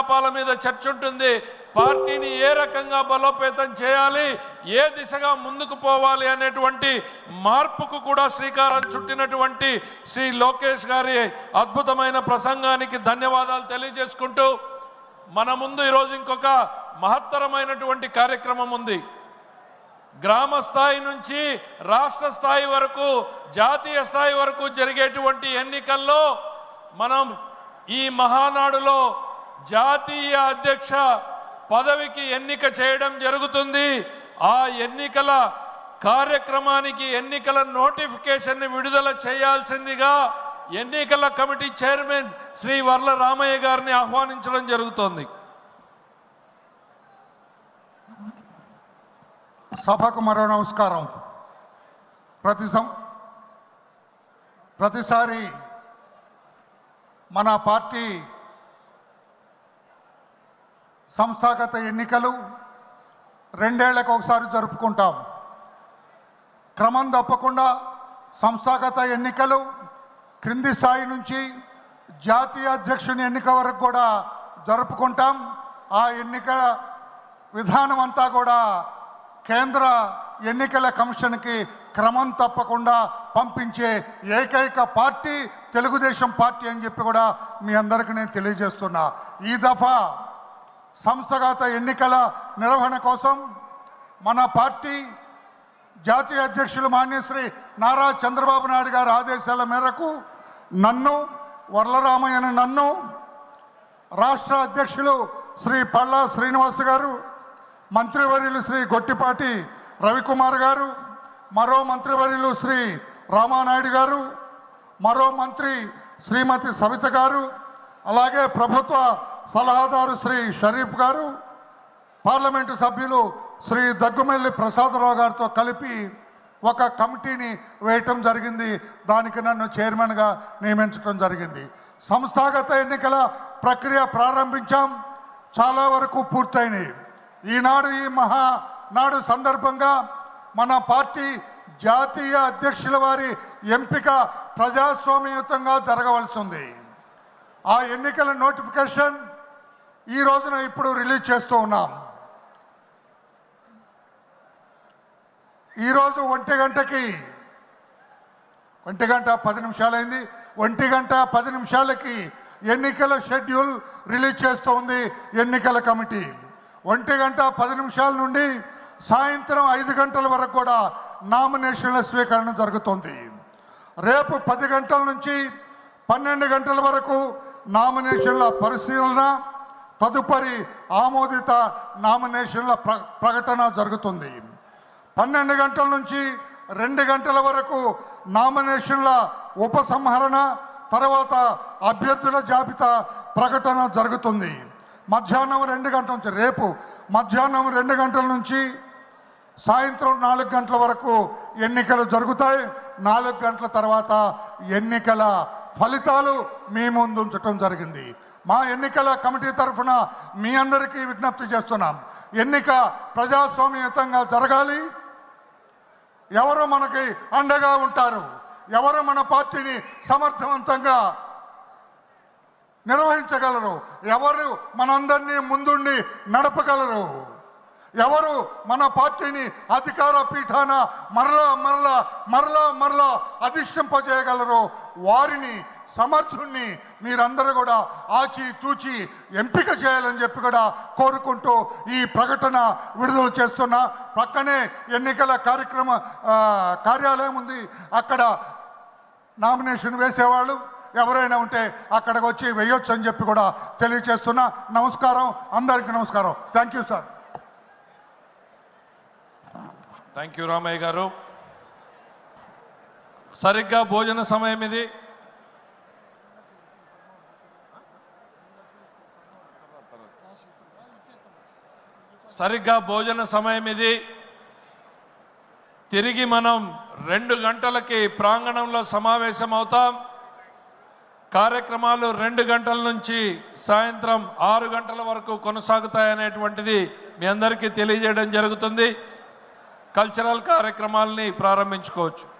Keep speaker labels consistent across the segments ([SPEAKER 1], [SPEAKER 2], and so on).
[SPEAKER 1] కార్యకలాపాల మీద చర్చ ఉంటుంది. పార్టీని ఏ రకంగా బలోపేతం చేయాలి? ఏ దిశగా ముందుకు పోవాలి అనేటువంటి మార్పుకు కూడా శ్రీకారం చుట్టినటువంటి శ్రీ లోకేష్ గారి అద్భుతమైన ప్రసంగానికి ధన్యవాదాలు తెలియజేసుకుంటూ మన ముందు ఈరోజు ఇంకొక మహత్తరమైనటువంటి కార్యక్రమం ఉంది. గ్రామ స్థాయి నుంచి రాష్ట్ర స్థాయి వరకు జాతీయ స్థాయి వరకు జరిగేటువంటి ఎన్నికల్లో మనం ఈ మహానాడులో జాతీయ అధ్యక్ష పదవికి ఎన్నిక చేయడం జరుగుతుంది. ఆ ఎన్నికల కార్యక్రమానికి ఎన్నికల నోటిఫికేషన్ని విడుదల చేయాల్సిందిగా ఎన్నికల కమిటీ చైర్మన్ శ్రీ వర్ల రామయ్య గారిని ఆహ్వానించడం జరుగుతోంది.
[SPEAKER 2] సభకు మరో నమస్కారం. ప్రతి సం ప్రతిసారి మన పార్టీ సంస్థాగత ఎన్నికలు రెండేళ్ళకు ఒకసారి జరుపుకుంటాం. క్రమం తప్పకుండా సంస్థాగత ఎన్నికలు క్రింది స్థాయి నుంచి జాతీయ అధ్యక్షుని ఎన్నిక వరకు కూడా జరుపుకుంటాం. ఆ ఎన్నిక విధానం అంతా కూడా కేంద్ర ఎన్నికల కమిషన్కి క్రమం తప్పకుండా పంపించే ఏకైక పార్టీ తెలుగుదేశం పార్టీ అని చెప్పి కూడా మీ అందరికీ నేను తెలియజేస్తున్నా. ఈ దఫా సంస్థాగత ఎన్నికల నిర్వహణ కోసం మన పార్టీ జాతీయ అధ్యక్షులు మాన్యశ్రీ నారా చంద్రబాబు నాయుడు గారి ఆదేశాల మేరకు నన్ను వర్లరామయ్యను నన్ను రాష్ట్ర అధ్యక్షులు శ్రీ పళ్ళా శ్రీనివాస్ గారు మంత్రివర్యులు శ్రీ గొట్టిపాటి రవికుమార్ గారు మరో మంత్రివర్యులు శ్రీ రామానాయుడు గారు మరో మంత్రి శ్రీమతి సవిత గారు అలాగే ప్రభుత్వ సలహాదారు శ్రీ షరీఫ్ గారు పార్లమెంటు సభ్యులు శ్రీ దగ్గుమెల్లి ప్రసాదరావు గారితో కలిపి ఒక కమిటీని వేయటం జరిగింది. దానికి నన్ను చైర్మన్గా నియమించడం జరిగింది. సంస్థాగత ఎన్నికల ప్రక్రియ ప్రారంభించాం. చాలా వరకు పూర్తయినాయి. ఈనాడు ఈ మహా నాడు సందర్భంగా మన పార్టీ జాతీయ అధ్యక్షుల వారి ఎంపిక ప్రజాస్వామ్యయుతంగా జరగవలసి ఉంది. ఆ ఎన్నికల నోటిఫికేషన్ ఈ రోజున ఇప్పుడు రిలీజ్ చేస్తూ ఉన్నాం. ఈరోజు ఒంటి గంటకి ఒంటి గంట పది నిమిషాలైంది. ఒంటి గంట పది నిమిషాలకి ఎన్నికల షెడ్యూల్ రిలీజ్ చేస్తూ ఉంది ఎన్నికల కమిటీ. ఒంటి గంట పది నిమిషాల నుండి సాయంత్రం ఐదు గంటల వరకు కూడా నామినేషన్ల స్వీకరణ జరుగుతుంది. రేపు పది గంటల నుంచి పన్నెండు గంటల వరకు నామినేషన్ల పరిశీలన తదుపరి ఆమోదిత నామినేషన్ల ప్ర ప్రకటన జరుగుతుంది. పన్నెండు గంటల నుంచి రెండు గంటల వరకు నామినేషన్ల ఉపసంహరణ తర్వాత అభ్యర్థుల జాబితా ప్రకటన జరుగుతుంది. మధ్యాహ్నం రెండు గంటల నుంచి రేపు మధ్యాహ్నం రెండు గంటల నుంచి సాయంత్రం నాలుగు గంటల వరకు ఎన్నికలు జరుగుతాయి. నాలుగు గంటల తర్వాత ఎన్నికల ఫలితాలు మీ ముందు ఉంచడం జరిగింది. మా ఎన్నికల కమిటీ తరఫున మీ అందరికీ విజ్ఞప్తి చేస్తున్నాం. ఎన్నిక ప్రజాస్వామ్యయుతంగా జరగాలి. ఎవరు మనకి అండగా ఉంటారు? ఎవరు మన పార్టీని సమర్థవంతంగా నిర్వహించగలరు? ఎవరు మనందరినీ ముందుండి నడపగలరు? ఎవరు మన పార్టీని అధికార పీఠాన మరలా మరలా మరలా మరలా అధిష్టింపజేయగలరు వారిని సమర్థుణ్ణి మీరందరూ కూడా ఆచి తూచి ఎంపిక చేయాలని చెప్పి కూడా కోరుకుంటూ ఈ ప్రకటన విడుదల చేస్తున్న. పక్కనే ఎన్నికల కార్యక్రమ కార్యాలయం ఉంది. అక్కడ నామినేషన్ వేసేవాళ్ళు. ఎవరైనా ఉంటే అక్కడికి వచ్చి వేయొచ్చు అని చెప్పి కూడా తెలియజేస్తున్నా నమస్కారం. అందరికీ నమస్కారం. Thank you sir.
[SPEAKER 1] Thank you Ramayya గారు సరిగ్గా భోజన సమయం ఇది. సరిగ్గా భోజన సమయం ఇది. తిరిగి మనం రెండు గంటలకి ప్రాంగణంలో సమావేశం అవుతాం. కార్యక్రమాలు రెండు గంటల నుంచి సాయంత్రం ఆరు గంటల వరకు కొనసాగుతాయనేటువంటిది మీ అందరికీ తెలియజేయడం జరుగుతుంది. కల్చరల్ కార్యక్రమాలని ప్రారంభించుకోవచ్చు.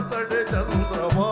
[SPEAKER 3] అతడి చంద్రమా?